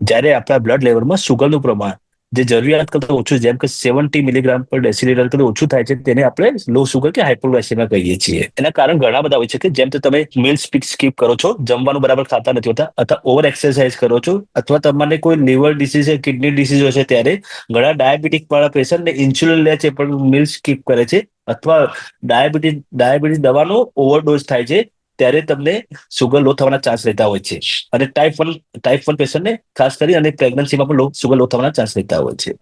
જ્યારે આપણા બ્લડ લેવલમાં સુગરનું પ્રમાણ જે જરૂરિયાત કરતા ઓછું જેમ કે સેવન્ટી મિલીગ્રામ પર ડેસિલીટર કરતા ઓછું થાય છે, તેને આપણે લો સુગર કે હાઇપોગ્લાઇસેમિયા કહીએ છીએ. એના કારણ ઘણા બધા હોય છે કે જેમ તમે મિલ્સ સ્કીપ કરો છો, જમવાનું બરાબર ખાતા નથી હોતા, અથવા ઓવર એક્સરસાઇઝ કરો છો, અથવા તમને કોઈ લીવર ડિસીઝ કિડની ડિસીઝ હોય છે, ત્યારે ઘણા ડાયાબિટીક વાળા પેશન્ટને ઇન્સ્યુલિન લે છે, પણ મિલ સ્કીપ કરે છે, અથવા ડાયાબિટીસ ડાયાબિટીસ દવાનો ઓવરડોઝ થાય છે ત્યારે તમને સુગર લો થવાના ચાન્સ રહેતા હોય છે. અને ટાઈપ વન ટાઈપ વન પેશન્ટને ખાસ કરી અને પ્રેગ્નન્સીમાં પણ સુગર લો થવાના ચાન્સ રહેતા હોય છે.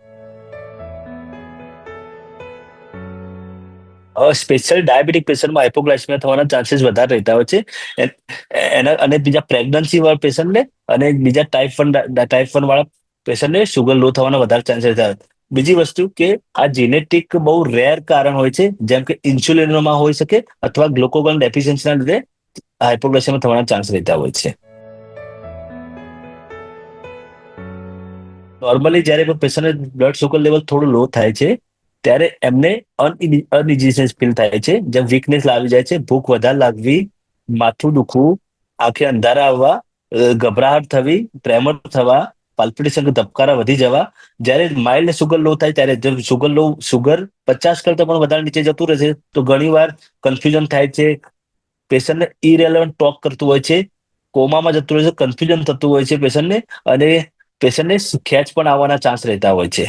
સ્પેશિયલ ડાયાબિટીક પેશન્ટમાં હાઇપોગ્લાઇસમિયા થવાના ચાન્સીસ વધારે રહેતા હોય છે. એના અને બીજા પ્રેગ્નન્સી વાળા પેશન્ટને અને બીજા ટાઈપ વન ટાઈપ વન વાળા પેશન્ટને સુગર લો થવાના વધારે ચાન્સ રહેતા હોય. બીજી વસ્તુ કે આ જેનેટિક બહુ રેર કારણ હોય છે. જેમ કે ઇન્સ્યુલિનોમાં હોઈ શકે અથવા ગ્લુકોગન ડેફિશિયન્સીના લીધે હાઇપોગ્લાઇસેમિયા થવાના ચાન્સ રહેતા હોય છે. નોર્મલી જ્યારે પણ પેશન્ટને બ્લડ સુગર લેવલ થોડું લો થાય છે, ત્યારે એમને અનઇઝીનેસ ફીલ થાય છે. જેમ વીકનેસ લાવી જાય છે, ભૂખ વધારે લાગવી, માથું દુખવું, આંખે અંધારા આવવા ગભરાહટ થવી પ્રેમર થવા પાલ્પિટેશન ધબકારા વધી જવા. જ્યારે માઇલ્ડ સુગર લો થાય, ત્યારે સુગર લો સુગર પચાસ કરતા પણ વધારે નીચે જતું રહેશે, તો ઘણી વાર કન્ફ્યુઝન થાય છે પેશન્ટને ઇરેલેવન્ટ ટોક કરતું હોય છે કોમામાં જતું હોય છે કન્ફ્યુઝન થતું હોય છે પેશન્ટને અને પેશન્ટને ખેંચ પણ આવવાના ચાન્સ રહેતા હોય છે.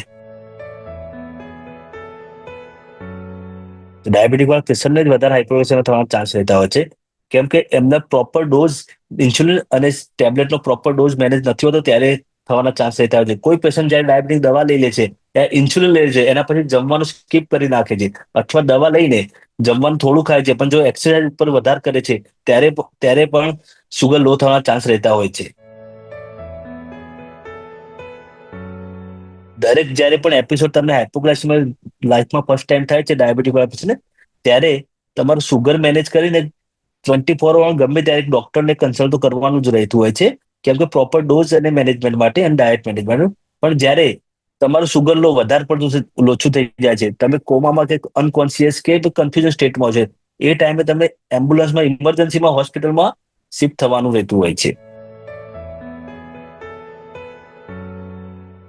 ડાયાબિટીક વાળા પેશન્ટને જ વધારે હાઇપરટેન્શન થવાના ચાન્સ રહેતા હોય છે. કેમ કે એમના પ્રોપર ડોઝ ઇન્સ્યુલિન અને ટેબ્લેટનો પ્રોપર ડોઝ મેનેજ નથી હોતો, ત્યારે થવાના ચાન્સ રહેતા હોય છે. કોઈ પેશન્ટ જ્યારે ડાયાબિટીક દવા લઈ લે છે ઇન્સ્યુલિન લે છે, એના પછી જમવાનું સ્કીપ કરી નાખે છે, અથવા દવા લઈને જમવાનું થોડું ખાય છે, પણ જો એક્સરસાઇઝ ઉપર વધારે કરે છે, ત્યારે ત્યારે પણ સુગર લો થવાના ચાન્સ રહેતા હોય છે. દરેક જ્યારે પણ એપિસોડ તમને હાઇપોગ્લાઇસેમિયા લાઈફમાં ફર્સ્ટ ટાઈમ થાય છે ડાયાબિટીક વાળા પેશન્ટને ત્યારે તમારું સુગર મેનેજ કરીને ટ્વેન્ટી ફોર અવર ગમે ત્યારે ડોક્ટરને કન્સલ્ટ કરવાનું જ રહેતું હોય છે, કેમ કે પ્રોપર ડોઝ અને મેનેજમેન્ટ માટે અને ડાયટ મેનેજમેન્ટ પણ જ્યારે તમારું સુગર લો વધારે પડતું ઓછું થઈ જાય છે. તમે કોમામાં કે અનકોન્શિયસ કે કન્ફ્યુઝન સ્ટેટમાં છે. એ ટાઈમે તમે એમ્બ્યુલન્સમાં ઇમરજન્સીમાં હોસ્પિટલમાં શિફ્ટ થવાનું રહેતું હોય છે.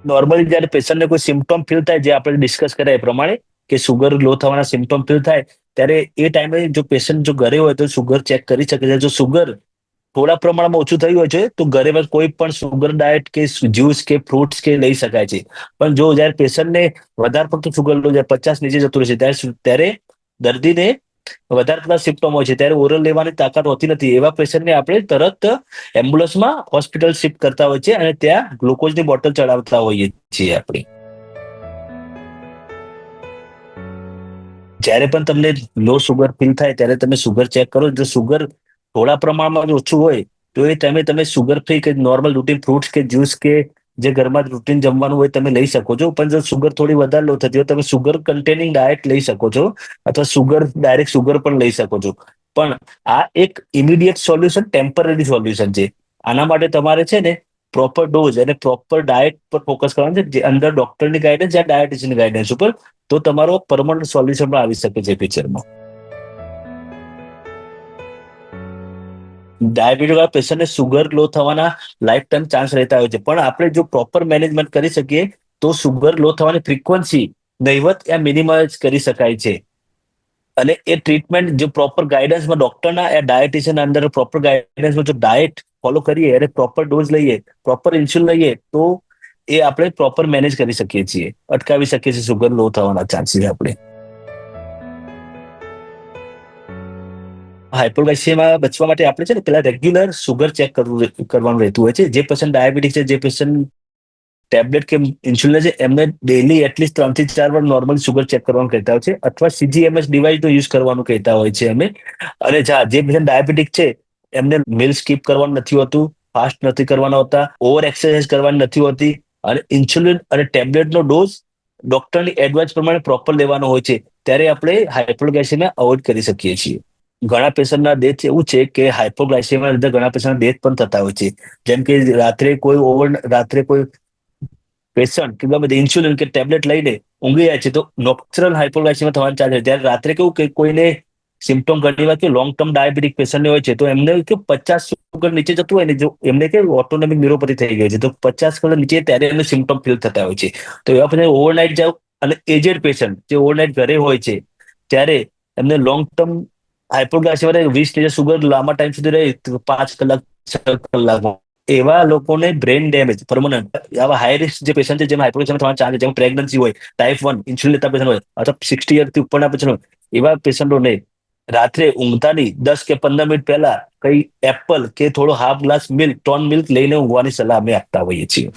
નોર્મલી જ્યારે પેશન્ટને કોઈ સિમ્ટોમ ફીલ થાય, જે આપણે ડિસ્કસ કર્યા એ પ્રમાણે, કે સુગર લો થવાના સિમ્ટોમ ફીલ થાય, ત્યારે એ ટાઈમે જો પેશન્ટ જો ઘરે હોય તો સુગર ચેક કરી શકે છે. જો સુગર થોડા પ્રમાણમાં ઓછું થયું હોય છે, તો ઘરે કોઈ પણ સુગર ડાયટ કે જ્યુસ કે ફ્રૂટ્સ કે લઈ શકાય છે. પણ જો જ્યારે પેશન્ટને વધારે પડતું સુગર લો, જ્યારે પચાસ નીચે જતું રહેશે ત્યારે ત્યારે દર્દીને વધારે પડતા સિમ્ટોમ હોય છે. ત્યારે ઓરલ લેવાની તાકાત હોતી નથી. એવા પેશન્ટને આપણે તરત એમ્બ્યુલન્સમાં હોસ્પિટલ શિફ્ટ કરતા હોય છે અને ત્યાં ગ્લુકોઝની બોટલ ચડાવતા હોઈએ છીએ આપણે. જ્યારે પણ તમને લો સુગર ફીલ થાય, ત્યારે તમે સુગર ચેક કરો. જો સુગર થોડા પ્રમાણમાં ઓછું હોય, તો એ ટાઈમે તમે સુગર ફ્રી કે નોર્મલ રૂટીન ફ્રૂટ્સ કે જ્યુસ કે જે ઘરમાં રૂટીન જમવાનું હોય તમે લઈ શકો છો. પણ જો સુગર થોડી વધારે લો થતી હોય, તમે સુગર કન્ટેનિંગ ડાયટ લઈ શકો છો અથવા સુગર ડાયરેક્ટ સુગર પણ લઈ શકો છો. પણ આ એક ઇમિડિયેટ સોલ્યુશન ટેમ્પરરી સોલ્યુશન છે. આના માટે તમારે છે ને પ્રોપર ડોઝ અને પ્રોપર ડાયટ પર ફોકસ કરવાનું છે. જે અંદર ડોક્ટરની ગાઈડન્સ યા ડાયટિશિયનની ગાઈડન્સ ઉપર, તો તમારો પરમનન્ટ સોલ્યુશન પણ આવી શકે છે ફ્યુચરમાં ડાયાબિટીસ વાળા પેશન્ટને સુગર લો થવાના લાઈફ ટાઈમ ચાન્સ રહેતા હોય છે. પણ આપણે જો પ્રોપર મેનેજમેન્ટ કરી શકીએ, તો સુગર લો થવાની ફ્રીક્વન્સી નહીવત યા મિનિમાઇઝ કરી શકાય છે. અને એ ટ્રીટમેન્ટ જો પ્રોપર ગાઈડન્સમાં ડોક્ટરના યા ડાયટિશિયન અંદર પ્રોપર ગાઈડન્સમાં જો ડાયટ ફોલો કરીએ અને પ્રોપર ડોઝ લઈએ પ્રોપર ઇન્સ્યુલિન લઈએ, તો એ આપણે પ્રોપર મેનેજ કરી શકીએ છીએ. અટકાવી શકીએ છીએ સુગર લો થવાના ચાન્સીસ આપણે. હાઇપોગ્લાઇસેમિયા બચવા માટે આપણે છે ને પેલા રેગ્યુલર સુગર ચેક કરવું કરવાનું રહેતું હોય છે. જે પેશન્ટ ડાયાબિટીસ છે, જે પેશન્ટ ટેબ્લેટ કે ઇન્સ્યુલિન છે, એમને ડેલી એટલીસ્ટ ત્રણથી ચાર વાર નોર્મલ સુગર ચેક કરવાનું કહેતા હોય છે. અથવા સીજીએમએસ ડિવાઇસનો યુઝ કરવાનું કહેતા હોય છે અમે અને જા, જે પેશન્ટ ડાયાબિટીક છે, એમને મિલ સ્કીપ કરવાનું નથી હોતું ફાસ્ટ નથી કરવાના હોતા ઓવર એક્સરસાઇઝ કરવાની નથી હોતી. અને ઇન્સ્યુલિન અને ટેબ્લેટનો ડોઝ ડોક્ટરની એડવાઇસ પ્રમાણે પ્રોપર લેવાનો હોય છે. ત્યારે આપણે હાઇપોગ્લાઇસેમિયા અવોઇડ કરી શકીએ છીએ. ઘણા પેશન્ટના ડેથ એવું છે કે હાઇપોગ્લાઇસેમિયા લીધે ઘણા પેશન્ટના ડેથ પણ થતા હોય છે. જેમ કે રાત્રે કોઈ ઓવર રાત્રે કોઈ પેશન્ટ કે ગમે ઇન્સ્યુલિન કે ટેબ્લેટ લઈને ઊંઘી જાય છે તો નોક્ચરલ હાઇપોગ્લાયસેમિયા થવાની ચાલે છે. ત્યારે રાત્રે કેવું કે કોઈને સિમ્ટોમ ઘણી વાર કે લોંગ ટર્મ ડાયાબિટીક પેશન્ટ હોય છે તો એમને કે પચાસ સુગર નીચે જતું હોય ને જો એમને કે ઓટોનોમિક ન્યુરોપથી થઈ ગઈ છે તો પચાસ કરતા નીચે ત્યારે એમને સિમ્ટોમ ફીલ થતા હોય છે. તો એવા પછી ઓવરનાઇટ જાવ અને એજેડ પેશન્ટ જે ઓવરનાઇટ ઘરે હોય છે, ત્યારે એમને લોંગ ટર્મ હાઇપોગ્લાસિયા વીસ લીટર સુગર લાંબા ટાઈમ સુધી રહે, પાંચ કલાક, છ કલાક. એવા લોકોને બ્રેન ડેમેજ પરમનન્ટ આવા હાઈ રિસ્ક જે પેશન્ટ છે, જેમાં હાઇપોગ્લાસિયા થવાના ચાન્સ જેમાં પ્રેગ્નન્સી હોય ટાઈપ વન ઇન્સ્યુલિન લેતા પેશન્ટ હોય, અથવા સિક્સટી યરથી ઉપરના પેશન્ટ હોય, એવા પેશન્ટોને રાત્રે ઊંઘતાની દસ કે પંદર મિનિટ પહેલા કઈ એપલ કે થોડો half glass milk tone milk લઈને ઊંઘવાની સલાહ અમે આપતા હોઈએ છીએ.